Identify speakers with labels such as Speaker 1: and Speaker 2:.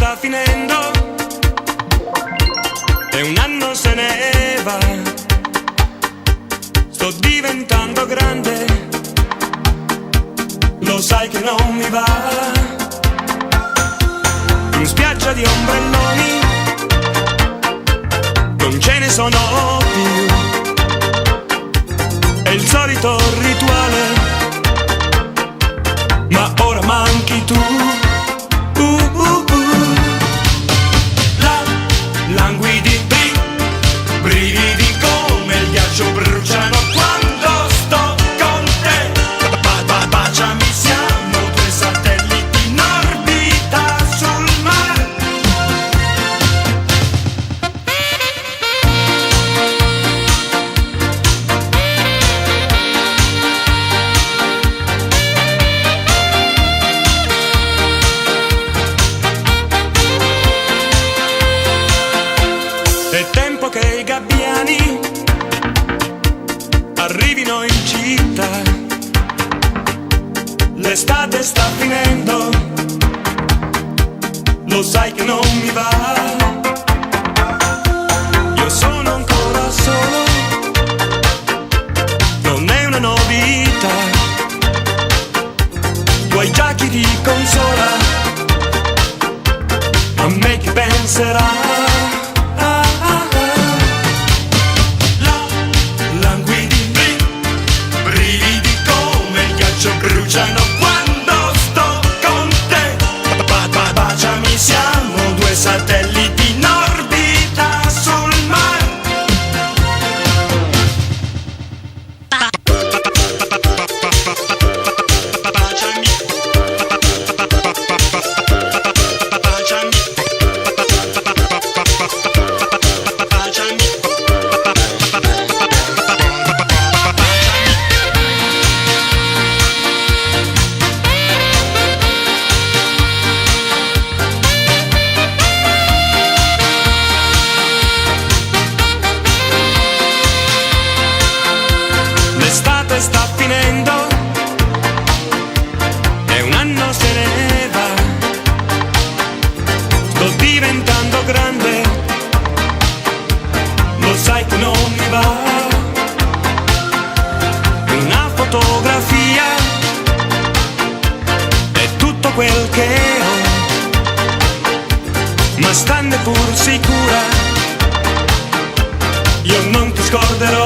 Speaker 1: Sta finendo e un anno se ne va. Sto diventando grande, lo sai che non mi va. In spiaggia di ombrelloni non ce ne sono più. È il solito rituale, L'estate sta finendo, lo sai che non mi va. Io sono ancora solo, non è una novità. Sta finendo e un anno se ne va. Sto diventando grande, lo sai che non mi va. Una fotografia è tutto quel che ho, ma stanne pur sicura, io non ti scorderò.